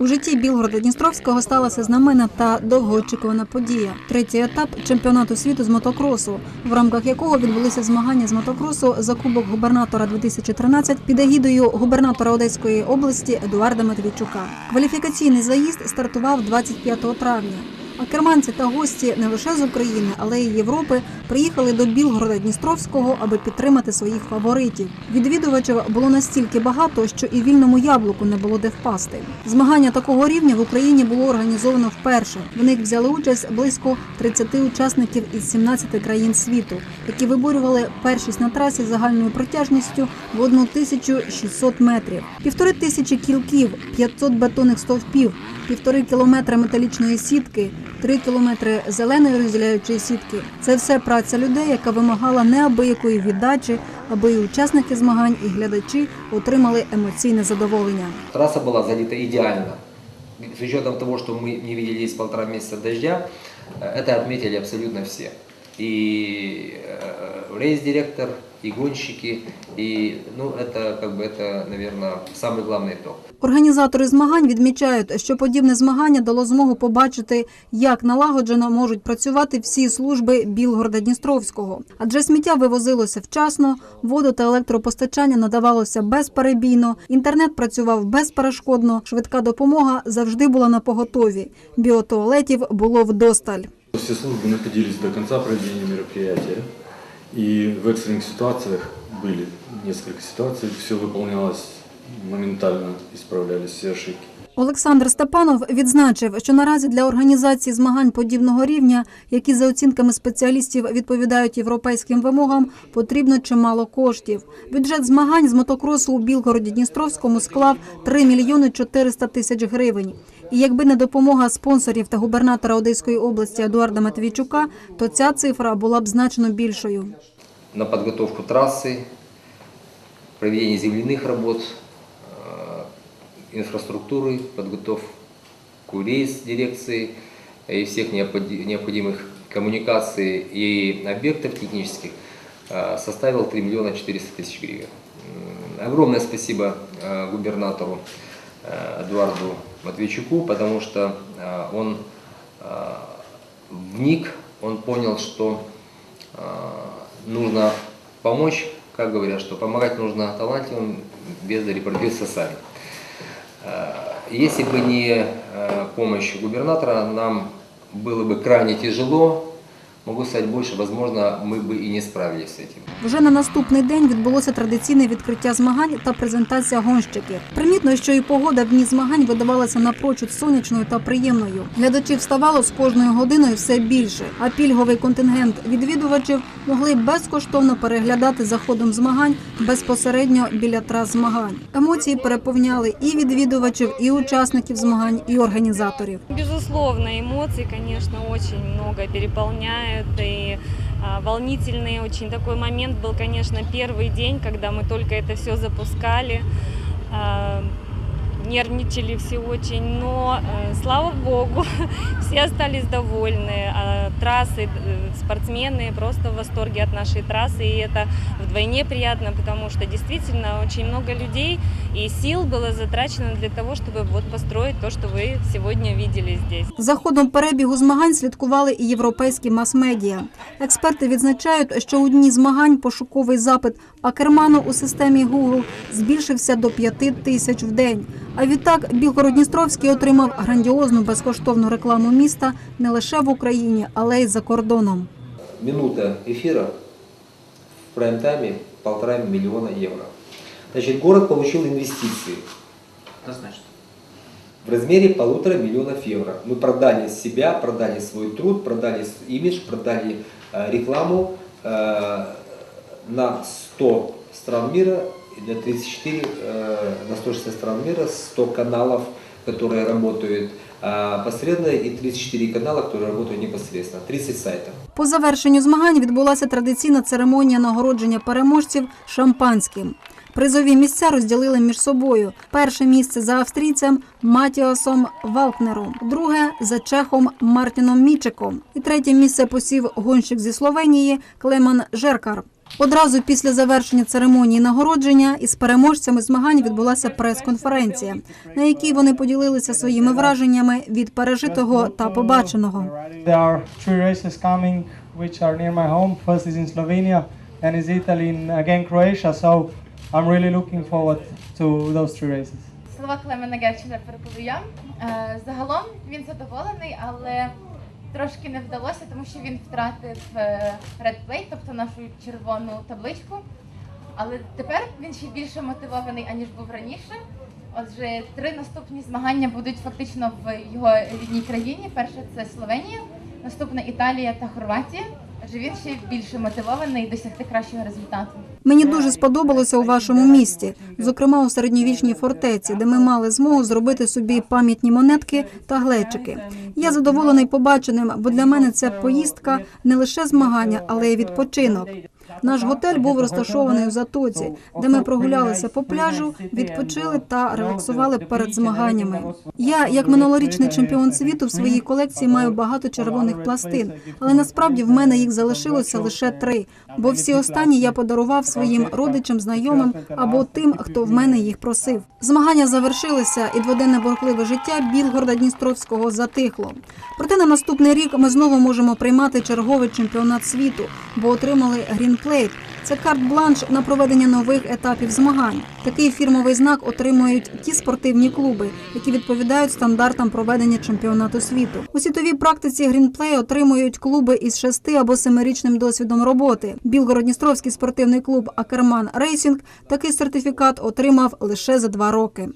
У житті Білгорода Дністровського сталася знамена та довгоочікувана подія. Третій етап чемпіонату світу з мотокросу, в рамках якого відбулися змагання з мотокросу за кубок губернатора 2013 під егідою губернатора Одеської області Едуарда Матвійчука. Кваліфікаційний заїзд стартував 25 травня. Керманці та гості не лише з України, але й Європи приїхали до Білгорода Дністровського, аби підтримати своїх фаворитів. Відвідувачів було настільки багато, що і вільному яблуку не було де впасти. Змагання такого рівня в Україні було організовано вперше. В них взяли участь близько 30 учасників із 17 країн світу, які виборювали першість на трасі загальною протяжністю в 1600 метрів, півтори тисячі кілків, 500 бетонних стовпів, півтори кілометри металічної сітки, три кілометри зеленої розділяючої сітки. Це все праця людей, яка вимагала неабиякої віддачі, аби і учасники змагань, і глядачі отримали емоційне задоволення. Трасса была залита идеально. С учетом того, что мы не виделись полтора месяца дождя, э, это отметили абсолютно все. И э, рейс-директор, и гонщики, и ну это как бы это, наверное, самый главный итог. Організатори змагань відмічають, що подібне змагання дало змогу побачити, як налагоджено можуть працювати всі служби Білгорода Дністровського. Адже сміття вивозилося вчасно, воду та електропостачання надавалося безперебійно, інтернет працював безперешкодно, швидка допомога завжди була на поготові. Біотуалетів було вдосталь. Все службы находились до конца проведения мероприятия. И в экстренных ситуациях были несколько ситуаций, все выполнялось моментально, исправлялись все ошибки. Олександр Степанов відзначив, що наразі для організації змагань подібного рівня, які за оцінками спеціалістів відповідають європейським вимогам, потрібно чимало коштів. Бюджет змагань з мотокросу у Білгороді Дністровському склав 3 мільйони 400 тисяч гривень. І якби не допомога спонсорів та губернатора Одеської області Едуарда Матвійчука, то ця цифра була б значно більшою. На подготовку трассы, проведение земляных работ, э, инфраструктуры, подготовку рейс дирекции и всех необходи- необходимых коммуникаций и объектов технических э, составил 3 миллиона 400 тысяч гривен. М, Огромное спасибо э, губернатору э, Эдуарду Матвейчуку, потому что э, он э, вник, он понял, что э, нужно помочь, как говорят, что помогать нужно талантливым, бездари пробьются сами. Если бы не помощь губернатора, нам было бы крайне тяжело, могу сказать больше, возможно, мы бы и не справились с этим. Вже на наступний день відбулося традиційне відкриття змагань та презентація гонщиків. Примітно, що і погода в дні змагань видавалася напрочуд сонячною та приємною. Глядачів ставало з кожною годиною все більше, а пільговий контингент відвідувачів могли безкоштовно переглядати за ходом змагань безпосередньо біля трас змагань. Емоції переповняли і відвідувачів, і учасників змагань, і організаторів. Безусловно, эмоций, конечно, очень много переполняют. И а, волнительный очень такой момент был, конечно, первый день, когда мы только это все запускали. А, Нервничали все очень, но э, слава богу, все остались довольны. А трассы, э, спортсмены просто в восторге от нашей трассы, и это вдвойне приятно, потому что действительно очень много людей и сил было затрачено для того, чтобы вот построить то, что вы сегодня видели здесь. За ходом перебігу змагань слідкували і європейські мас-медіа. Експерти відзначають, що у дні змагань пошуковий запит Акерману у системі Google збільшився до 5 тисяч в день. А відтак Білгород-Дністровський отримав грандіозну безкоштовну рекламу міста не лише в Україні, але й за кордоном. Минута эфира в прайм-тайме полтора миллиона евро. Значит, город получил инвестиции в размере полутора миллионов евро. Мы продали себя, продали свой труд, продали с- имидж, продали э, рекламу э, на 100 стран мира, и на 34, э, на 160 стран мира, 100 каналов, которые работают э, посредственно, и 34 канала, которые работают непосредственно, 30 сайтов. По завершенню змагань відбулася традиційна церемонія нагородження переможців шампанським. Призові місця розділили між собою. Перше місце за австрійцем Матіасом Валкнером, друге за чехом Мартіном Мічиком. І третє місце посів гонщик зі Словенії Клеман Жеркар. Одразу після завершення церемонії нагородження із переможцями змагань відбулася прес-конференція, на якій вони поділилися своїми враженнями від пережитого та побаченого. Слова Клемена Герчера перекладу я. Е, Загалом він задоволений, але трошки не вдалося, тому що він втратив е, Red Plate, тобто нашу червону табличку. Але тепер він ще більше мотивований, аніж був раніше. Отже, три наступні змагання будуть фактично в його рідній країні. Перше це Словенія, наступна Італія та Хорватія. Він ще більше мотивований досягти кращого результату. Мені дуже сподобалося у вашому місті, зокрема у середньовічній фортеці, де ми мали змогу зробити собі пам'ятні монетки та глечики. Я задоволений побаченим, бо для мене це поїздка не лише змагання, але й відпочинок. Наш готель був розташований у затоці, де ми прогулялися по пляжу, відпочили та релаксували перед змаганнями. Я, як минулорічний чемпіон світу, в своїй колекції маю багато червоних пластин, але насправді в мене їх залишилося лише три, бо всі останні я подарував своїм родичам, знайомим або тим, хто в мене їх просив. Змагання завершилися, і дводенне борхливе життя Білгорода Дністровського затихло. Проте на наступний рік ми знову можемо приймати черговий чемпіонат світу, бо отримали грінплейт. Це карт-бланш на проведення нових етапів змагань. Такий фірмовий знак отримують ті спортивні клуби, які відповідають стандартам проведення чемпіонату світу. У світовій практиці грінплей отримують клуби із шести або семирічним досвідом роботи. Білгород-Дністровський спортивний клуб Акерман Рейсінг такий сертифікат отримав лише за два роки.